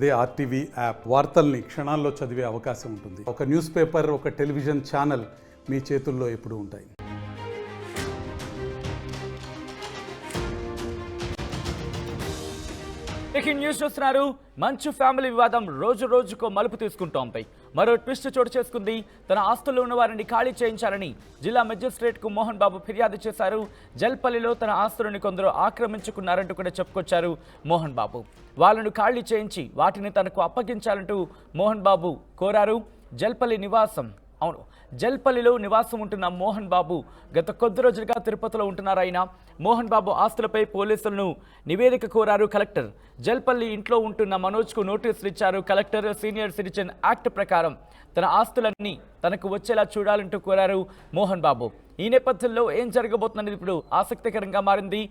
అదే RTV app వార్తల్ని క్షణాల్లో చదివే అవకాశం ఉంటుంది. ఒక న్యూస్ పేపర్ ఒక టెలివిజన్ ఛానల్ మీ చేతుల్లో ఎప్పుడూ ఉంటాయి. న్యూస్ చూస్తున్నారు. మంచు ఫ్యామిలీ వివాదం రోజు రోజుకో మలుపు తీసుకుంటోంది. మరో ట్విస్ట్ చోటు చేసుకుంది. తన ఆస్తుల్లో ఉన్న వారిని ఖాళీ చేయించాలని జిల్లా మెజిస్ట్రేట్కు మోహన్ బాబు ఫిర్యాదు చేశారు. జల్పల్లిలో తన ఆస్తులను కొందరు ఆక్రమించుకున్నారంటూ కూడా చెప్పుకొచ్చారు మోహన్ బాబు. వాళ్ళను ఖాళీ చేయించి వాటిని తనకు అప్పగించాలంటూ మోహన్ బాబు కోరారు. జల్పల్లి నివాసం అవును. జల్పల్లిలో నివాసం ఉంటున్న మోహన్ బాబు గత కొద్ది రోజులుగా తిరుపతిలో ఉంటున్నారు ఆయన. మోహన్ బాబు ఆస్తులపై పోలీసులను నివేదిక కోరారు కలెక్టర్. జల్పల్లి ఇంట్లో ఉంటున్న మనోజ్కు నోటీసులు ఇచ్చారు కలెక్టర్ సీనియర్ సిటిజన్ యాక్ట్ ప్రకారం. తన ఆస్తులన్నీ తనకు వచ్చేలా చూడాలంటూ కోరారు మోహన్ బాబు. ఈ నేపథ్యంలో ఏం జరగబోతుందనేది ఇప్పుడు ఆసక్తికరంగా మారింది?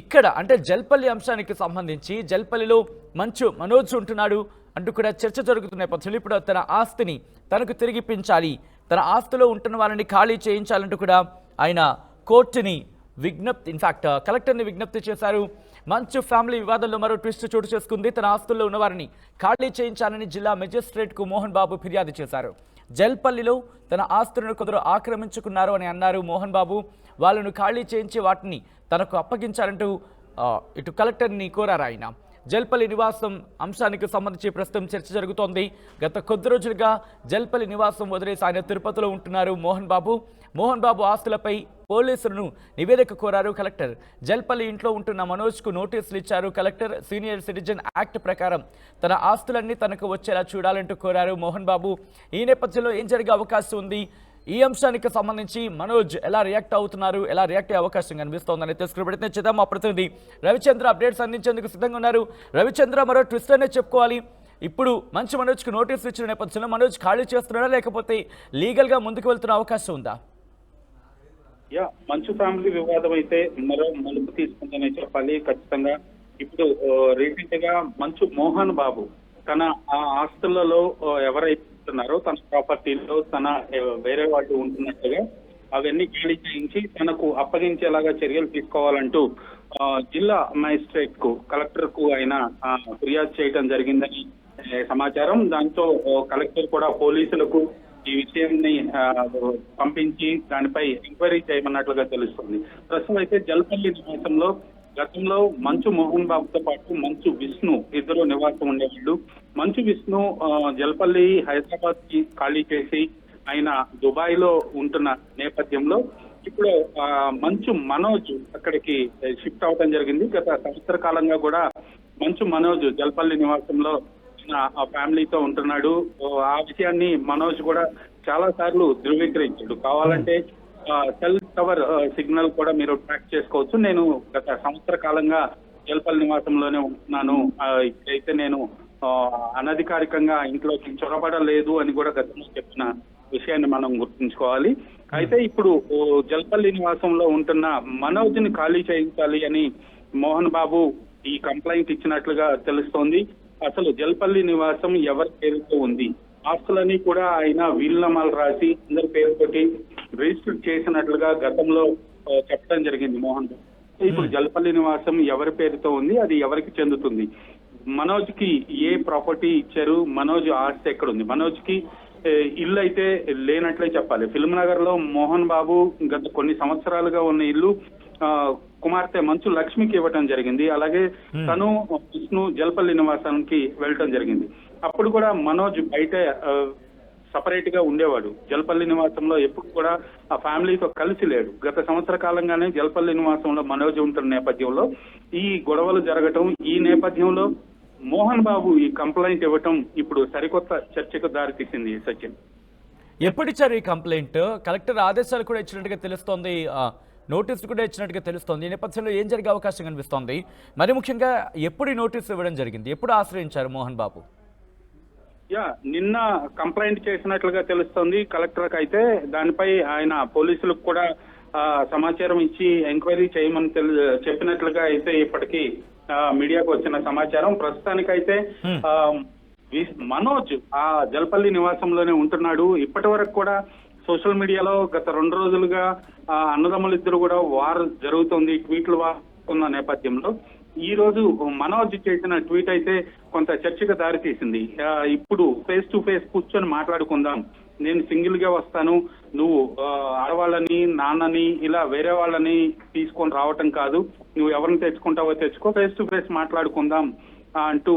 ఇక్కడ అంటే జల్పల్లి అంశానికి సంబంధించి జల్పల్లిలో మంచు మనోజ్ ఉంటున్నాడు. అంటూ కూడా చర్చ జరుగుతున్న నేపథ్యంలో ఇప్పుడు తన ఆస్తిని తనకు తిరిగిపించాలి తన ఆస్తిలో ఉంటున్న వాళ్ళని ఖాళీ చేయించాలంటూ కూడా ఆయన కోర్టుని విజ్ఞప్తి ఇన్ఫాక్ట్ కలెక్టర్ని విజ్ఞప్తి చేశారు. మంచు ఫ్యామిలీ వివాదంలో మరో ట్విస్ట్ చోటు చేసుకుంది. తన ఆస్తుల్లో ఉన్నవారిని ఖాళీ చేయించాలని జిల్లా మెజిస్ట్రేట్కు మోహన్ బాబు ఫిర్యాదు చేశారు. జల్పల్లిలో తన ఆస్తులను కొందరు ఆక్రమించుకున్నారు అని అన్నారు మోహన్ బాబు. వాళ్ళను ఖాళీ చేయించి వాటిని తనకు అప్పగించాలంటూ ఇటు కలెక్టర్ని కోరారు ఆయన. జల్పల్లి నివాసం అంశానికి సంబంధించి ప్రస్తుతం చర్చ జరుగుతోంది. గత కొద్ది రోజులుగా జల్పల్లి నివాసం వదిలేసి ఆయన తిరుపతిలో ఉంటున్నారు మోహన్ బాబు. మోహన్ బాబు ఆస్తులపై పోలీసులను నివేదిక కోరారు కలెక్టర్. జల్పల్లి ఇంట్లో ఉంటున్న మనోజ్కు నోటీసులు ఇచ్చారు కలెక్టర్. సీనియర్ సిటిజన్ యాక్ట్ ప్రకారం తన ఆస్తులన్నీ తనకు వచ్చేలా చూడాలంటూ కోరారు మోహన్ బాబు. ఈ నేపథ్యంలో ఏం జరిగే అవకాశం ఉంది? ఈ అంశానికి సంబంధించి మనోజ్ ఎలా రియాక్ట్ అవుతున్నారు? ఎలా రియాక్ట్ అయ్యే అవకాశం కనిపిస్తోందని తెలుసుకుని ప్రయత్నం చేద్దాం. మా ప్రతినిధి రవిచంద్ర అప్డేట్స్ అందించేందుకు సిద్ధంగా ఉన్నారు. రవిచంద్ర మరో ట్విస్ట్ అనే చెప్పుకోవాలి. ఇప్పుడు మంచి మనోజ్కి నోటీసులు ఇచ్చిన నేపథ్యంలో మనోజ్ ఖాళీ చేస్తున్నాడా లేకపోతే లీగల్గా ముందుకు వెళ్తున్న అవకాశం ఉందా? యా మంచు ఫ్యామిలీ వివాదం అయితే మరో మలుపు తీసుకుందని చెప్పాలి. ఖచ్చితంగా ఇప్పుడు రీసెంట్గా మంచు మోహన్ బాబు తన ఆ ఆస్తులలో ఎవరైతున్నారో ఎవరైతే తన ప్రాపర్టీలో తన వేరే వాళ్ళు ఉంటున్నట్టుగా అవన్నీ ఖాళీ చేయించి తనకు అప్పగించేలాగా చర్యలు తీసుకోవాలంటూ జిల్లా మ్యాజిస్ట్రేట్కు కలెక్టర్కు ఆయన ఫిర్యాదు చేయడం జరిగిందని సమాచారం. దాంతో కలెక్టర్ కూడా పోలీసులకు ఈ విషయాన్ని పంపించి దానిపై ఎంక్వైరీ చేయమన్నట్లుగా తెలుస్తుంది. ప్రస్తుతం అయితే జల్పల్లి నివాసంలో గతంలో మంచు మోహన్ బాబుతో పాటు మంచు విష్ణు ఇద్దరు నివాసం ఉండేవాళ్ళు. మంచు విష్ణు జల్పల్లి హైదరాబాద్కి ఖాళీ చేసి ఆయన దుబాయ్లో ఉంటున్న నేపథ్యంలో ఇప్పుడు మంచు మనోజ్ అక్కడికి షిఫ్ట్ అవడం జరిగింది. గత సంవత్సర కాలంగా కూడా మంచు మనోజ్ జల్పల్లి నివాసంలో నా ఆ ఫ్యామిలీతో ఉంటున్నాడు. ఆ విషయాన్ని మనోజ్ కూడా చాలా సార్లు ధృవీకరించాడు. కావాలంటే సెల్ టవర్ సిగ్నల్ కూడా మీరు ట్రాక్ చేసుకోవచ్చు. నేను గత సంవత్సర కాలంగా జల్పల్లి నివాసంలోనే ఉంటున్నాను. ఆ, ఇక్కడైతే నేను అనధికారికంగా ఇంట్లోకి చొరబడలేదు అని కూడా గతంలో చెప్పిన విషయాన్ని మనం గుర్తుంచుకోవాలి. అయితే ఇప్పుడు జల్పల్లి నివాసంలో ఉంటున్న మనోజ్ని ఖాళీ చేయించాలి అని మోహన్ బాబు ఈ కంప్లైంట్ ఇచ్చినట్లుగా తెలుస్తోంది. అసలు జల్పల్లి నివాసం ఎవరి పేరుతో ఉంది? ఆస్తులని కూడా ఆయన వీలునామాలు రాసి అందరి పేరుతోటి రిజిస్టర్ చేసినట్లుగా గతంలో చెప్పడం జరిగింది మోహన్ బాబు. ఇప్పుడు జల్పల్లి నివాసం ఎవరి పేరుతో ఉంది? అది ఎవరికి చెందుతుంది? మనోజ్కి ఏ ప్రాపర్టీ ఇచ్చారు? మనోజ్ ఆస్తి ఎక్కడ ఉంది మనోజ్కి ఇల్లు అయితే లేనట్లే చెప్పాలి. ఫిల్మ్ నగర్లో మోహన్ బాబు గత కొన్ని సంవత్సరాలుగా ఉన్న ఇల్లు ఆ, కుమార్తె మంచు లక్ష్మికి ఇవ్వటం జరిగింది. అలాగే తను విష్ణు జల్పల్లి నివాసానికి వెళ్ళటం జరిగింది. అప్పుడు కూడా మనోజ్ బయట సపరేట్గా ఉండేవాడు. జల్పల్లి నివాసంలో ఎప్పుడు కూడా ఆ ఫ్యామిలీతో కలిసి లేడు. గత సంవత్సర కాలంగానే జల్పల్లి నివాసంలో మనోజ్ ఉంటున్న నేపథ్యంలో ఈ గొడవలు జరగటం ఈ నేపథ్యంలో మోహన్ బాబు ఈ కంప్లైంట్ ఇవ్వటం ఇప్పుడు సరికొత్త చర్చకు దారితీసింది సచిన్. ఎప్పుడు ఇచ్చారు ఈ కంప్లైంట్? కలెక్టర్ ఆదేశాలు కూడా ఇచ్చినట్టుగా తెలుస్తోంది. ఆ, నోటీసులు కూడా ఇచ్చినట్టుగా తెలుస్తోంది. ఈ నేపథ్యంలో ఏం జరిగే అవకాశం కనిపిస్తోంది? మరి ముఖ్యంగా ఎప్పుడు ఈ నోటీసు ఇవ్వడం జరిగింది? ఎప్పుడు ఆశ్రయించారు మోహన్ బాబు? యా నిన్న కంప్లైంట్ చేసినట్లుగా తెలుస్తోంది కలెక్టర్ అయితే. దానిపై ఆయన పోలీసులకు కూడా సమాచారం ఇచ్చి ఎంక్వైరీ చేయమని తెలు చెప్పినట్లుగా అయితే ఇప్పటికీ మీడియాకు వచ్చిన సమాచారం. ప్రస్తుతానికైతే మనోజ్ ఆ జల్పల్లి నివాసంలోనే ఉంటున్నాడు. ఇప్పటి వరకు కూడా సోషల్ మీడియాలో గత రెండు రోజులుగా ఆ, అన్నదమ్ములిద్దరు కూడా వార్ జరుగుతుంది ట్వీట్లు వార్ ఉన్న నేపథ్యంలో. ఈ రోజు మనోజ్ చేసిన ట్వీట్ అయితే కొంత చర్చకు దారితీసింది ఆ, ఇప్పుడు ఫేస్ టు ఫేస్ కూర్చొని మాట్లాడుకుందాం. నేను సింగిల్గా వస్తాను. నువ్వు ఆడవాళ్ళని నాన్నని ఇలా వేరే వాళ్ళని తీసుకొని రావటం కాదు. నువ్వు ఎవరిని తెచ్చుకుంటావో తెచ్చుకో ఫేస్ టు ఫేస్ మాట్లాడుకుందాం అంటూ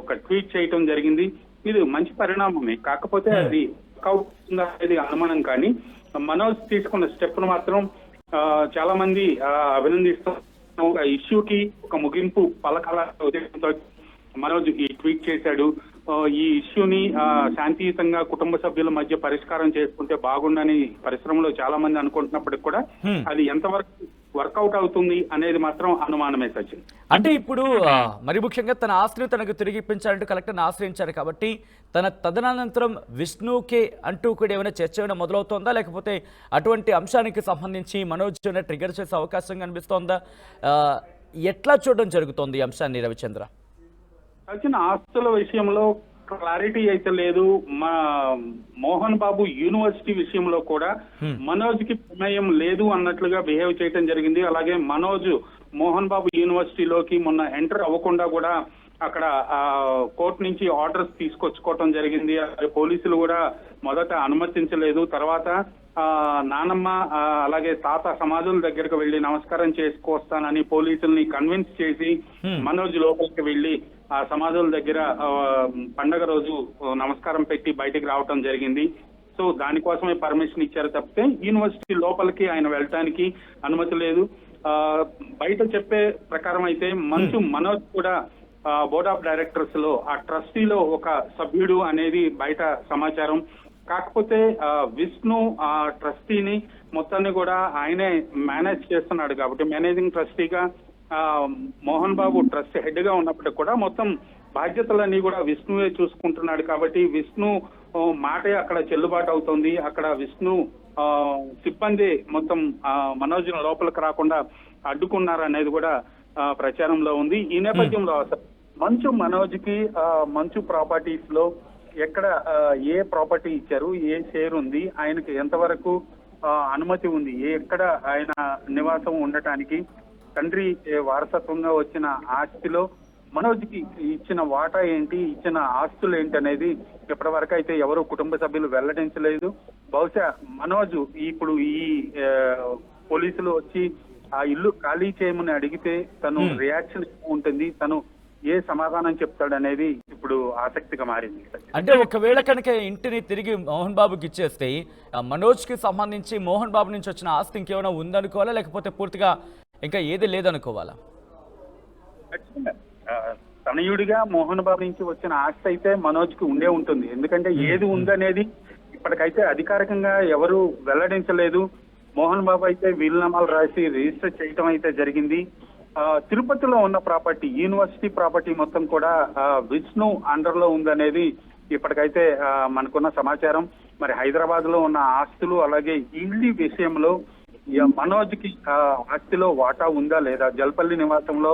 ఒక ట్వీట్ చేయటం జరిగింది. ఇది మంచి పరిణామమే. కాకపోతే అది అవుతుందా అనేది అనుమానం కానీ మనోజ్ తీసుకున్న స్టెప్ను మాత్రం చాలా మంది అభినందిస్తూ ఒక ఇష్యూకి ఒక ముగింపు పలకాల ఉద్దేశంతో మనోజ్ ఈ ట్వీట్ చేశాడు ఈ ఇష్యూని శాంతియుతంగా కుటుంబ సభ్యుల మధ్య పరిష్కారం చేసుకుంటే బాగుండని పరిశ్రమలో చాలా మంది అనుకుంటున్నప్పటికి కూడా. అది ఎంతవరకు వర్కౌట్ అవుతుంది అనేది మాత్రం అనుమానమే సచిన్. అంటే ఇప్పుడు మరి ముఖ్యంగా తన ఆస్తిని తనకు తిరిగి ఇప్పించాలంటూ కలెక్టర్ని ఆశ్రయించారు కాబట్టి తన తదనంతరం విష్ణుకే అంటూ కూడా ఏమైనా చర్చ ఏమైనా మొదలవుతోందా? లేకపోతే అటువంటి అంశానికి సంబంధించి మనోజ్ ఏమైనా ట్రిగర్ చేసే అవకాశం కనిపిస్తోందా? ఎట్లా చూడడం జరుగుతోంది ఈ అంశాన్ని రవిచంద్ర? ఆస్తుల విషయంలో క్లారిటీ అయితే లేదు. మా మోహన్ బాబు యూనివర్సిటీ విషయంలో కూడా మనోజ్కి ప్రమేయం లేదు అన్నట్లుగా బిహేవ్ చేయడం జరిగింది. అలాగే మనోజ్ మోహన్ బాబు యూనివర్సిటీలోకి మొన్న ఎంటర్ అవ్వకుండా కూడా అక్కడ కోర్టు నుంచి ఆర్డర్స్ తీసుకొచ్చుకోవటం జరిగింది. పోలీసులు కూడా మొదట అనుమతించలేదు. తర్వాత నానమ్మ అలాగే తాత సమాధుల దగ్గరకు వెళ్ళి నమస్కారం చేసుకొస్తానని పోలీసుల్ని కన్విన్స్ చేసి మనోజ్ లోపలికి వెళ్ళి ఆ సమాధుల దగ్గర పండగ రోజు నమస్కారం పెట్టి బయటికి రావటం జరిగింది. సో దానికోసమే పర్మిషన్ ఇచ్చారు తప్పితే యూనివర్సిటీ లోపలికి ఆయన వెళ్ళటానికి అనుమతి లేదు. బయట చెప్పే ప్రకారం అయితే మంచు మనోజ్ కూడా బోర్డ్ ఆఫ్ డైరెక్టర్స్లో ఆ ట్రస్టీలో ఒక సభ్యుడు అనేది బయట సమాచారం. కాకపోతే విష్ణు ఆ ట్రస్టీని మొత్తాన్ని కూడా ఆయనే మేనేజ్ చేస్తున్నాడు కాబట్టి మేనేజింగ్ ట్రస్టీగా మోహన్ బాబు ట్రస్ట్ హెడ్గా ఉన్నప్పటికీ కూడా మొత్తం బాధ్యతలన్నీ కూడా విష్ణువే చూసుకుంటున్నాడు కాబట్టి విష్ణు మాటే అక్కడ చెల్లుబాటు అవుతుంది. అక్కడ విష్ణు సిబ్బంది మొత్తం ఆ, మనోజ్ లోపలికి రాకుండా అడ్డుకున్నారు అనేది కూడా ప్రచారంలో ఉంది. ఈ నేపథ్యంలో అసలు మంచు మనోజ్కి మంచు ప్రాపర్టీస్లో ఎక్కడ ఏ ప్రాపర్టీ ఇచ్చారు ఏ షేర్ ఉంది ఆయనకి ఎంతవరకు అనుమతి ఉంది ఏ ఎక్కడ ఆయన నివాసం ఉండటానికి తండ్రి వారసత్వంగా వచ్చిన ఆస్తిలో మనోజ్కి ఇచ్చిన వాటా ఏంటి ఇచ్చిన ఆస్తులు ఏంటి అనేది ఇప్పటి వరకు అయితే ఎవరు కుటుంబ సభ్యులు వెల్లడించలేదు. బహుశా మనోజ్ ఇప్పుడు ఈ పోలీసులు వచ్చి ఆ ఇల్లు ఖాళీ చేయమని అడిగితే తను రియాక్షన్ ఉంటుంది తను ఏ సమాధానం చెప్తాడనేది ఇప్పుడు ఆసక్తిగా మారింది. అంటే ఒకవేళ కనుక ఇంటిని తిరిగి మోహన్ బాబుకి ఇచ్చేస్తే ఆ మనోజ్కి సంబంధించి మోహన్ బాబు నుంచి వచ్చిన ఆస్తి ఇంకేమైనా ఉందనుకోవాలా లేకపోతే పూర్తిగా ఇంకా ఏది లేదనుకోవాలా? తనయుడిగా మోహన్ బాబు నుంచి వచ్చిన ఆస్తి అయితే మనోజ్కి ఉండే ఉంటుంది. ఎందుకంటే ఏది ఉందనేది ఇప్పటికైతే అధికారికంగా ఎవరు వెల్లడించలేదు. మోహన్ బాబు అయితే వీలునామాలు రాసి రిజిస్టర్ చేయటం అయితే జరిగింది. తిరుపతిలో ఉన్న ప్రాపర్టీ యూనివర్సిటీ ప్రాపర్టీ మొత్తం కూడా విష్ణు అండర్లో ఉందనేది ఇప్పటికైతే మనకున్న సమాచారం. మరి హైదరాబాద్లో ఉన్న ఆస్తులు అలాగే ఇల్లు విషయంలో మనోజ్కి ఆస్తిలో వాటా ఉందా లేదా? జల్పల్లి నివాసంలో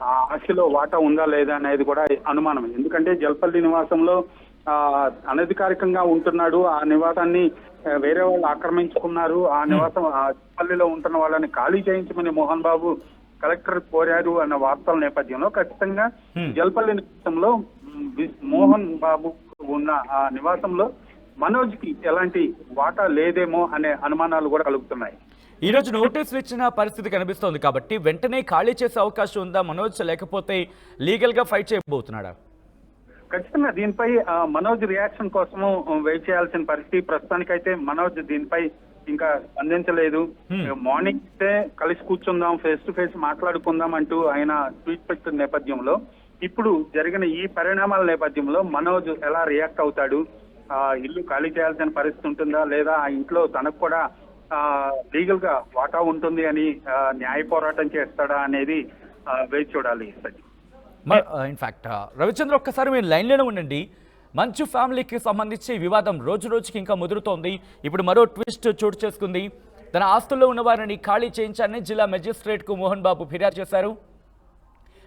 ఆ ఆస్తిలో వాటా ఉందా లేదా అనేది కూడా అనుమానం. ఎందుకంటే జల్పల్లి నివాసంలో ఆ అనధికారికంగా ఉంటున్నాడు. ఆ నివాసాన్ని వేరే వాళ్ళు ఆక్రమించుకున్నారు. ఆ నివాసం ఆ జల్పల్లిలో ఉంటున్న వాళ్ళని ఖాళీ చేయించమని మోహన్ బాబు కలెక్టర్ కోరారు అన్న వార్తల నేపథ్యంలో ఖచ్చితంగా జల్పల్లి నివాసంలో మోహన్ బాబు ఉన్న ఆ నివాసంలో మనోజ్కి ఎలాంటి వాటా లేదేమో అనే అనుమానాలు కూడా కలుగుతున్నాయి. ఈ రోజు నోటీసులు ఇచ్చిన పరిస్థితి కనిపిస్తోంది కాబట్టి వెంటనే ఖాళీ చేసే అవకాశం ఉందా? మనోజ్ లేకపోతే లీగల్గా ఫైట్ చేయబోతున్నాడా? ఖచ్చితంగా దీనిపై మనోజ్ రియాక్షన్ కోసము వెయిట్ చేయాల్సిన పరిస్థితి ప్రస్తుతానికైతే మనోజ్ దీనిపై ఇంకా స్పందించలేదు. మార్నింగ్ అయితే కలిసి కూర్చుందాం ఫేస్ టు ఫేస్ మాట్లాడుకుందాం అంటూ ఆయన ట్వీట్ పెట్టిన నేపథ్యంలో ఇప్పుడు జరిగిన ఈ పరిణామాల నేపథ్యంలో మనోజ్ ఎలా రియాక్ట్ అవుతాడు? ఆ ఇల్లు ఖాళీ చేయాల్సిన పరిస్థితి ఉంటుందా? లేదా ఆ ఇంట్లో తనకు కూడా లీగల్గా వాటా ఉంటుంది అని న్యాయ పోరాటం చేస్తాడా అనేది వేచి చూడాలి ఇన్ఫాక్ట్ రవిచంద్ర ఒక్కసారి మీరు లైన్లోనే ఉండండి. మంచు ఫ్యామిలీకి సంబంధించి వివాదం రోజు రోజుకి ఇంకా ముదురుతోంది. ఇప్పుడు మరో ట్విస్ట్ చోటు చేసుకుంది. తన ఆస్తుల్లో ఉన్న వారిని ఖాళీ చేయించాలని జిల్లా మెజిస్ట్రేట్కు మోహన్ బాబు ఫిర్యాదు చేశారు.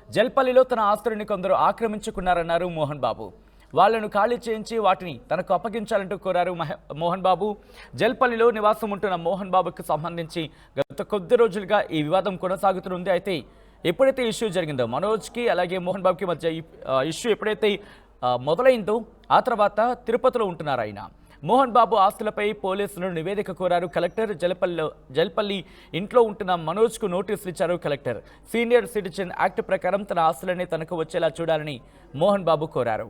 జల్పల్లిలో తన ఆస్తులను కొందరు ఆక్రమించుకున్నారన్నారు మోహన్ బాబు. వాళ్ళను ఖాళీ చేయించి వాటిని తనకు అప్పగించాలంటూ కోరారు మోహన్ బాబు. జల్పల్లిలో నివాసం ఉంటున్న మోహన్ బాబుకు సంబంధించి గత కొద్ది రోజులుగా ఈ వివాదం కొనసాగుతుంది అయితే ఎప్పుడైతే ఇష్యూ జరిగిందో మనోజ్కి అలాగే మోహన్ బాబుకి మధ్య ఇష్యూ ఎప్పుడైతే మొదలైందో ఆ తర్వాత తిరుపతిలో ఉంటున్నారు ఆయన. మోహన్ బాబు ఆస్తులపై పోలీసులు నివేదిక కోరారు. కలెక్టర్ జలపల్లి జల్పల్లి ఇంట్లో ఉంటున్న మనోజ్కు నోటీసులు ఇచ్చారు కలెక్టర్. సీనియర్ సిటిజన్ యాక్ట్ ప్రకారం తన ఆస్తులనే తనకు వచ్చేలా చూడాలని మోహన్ బాబు కోరారు.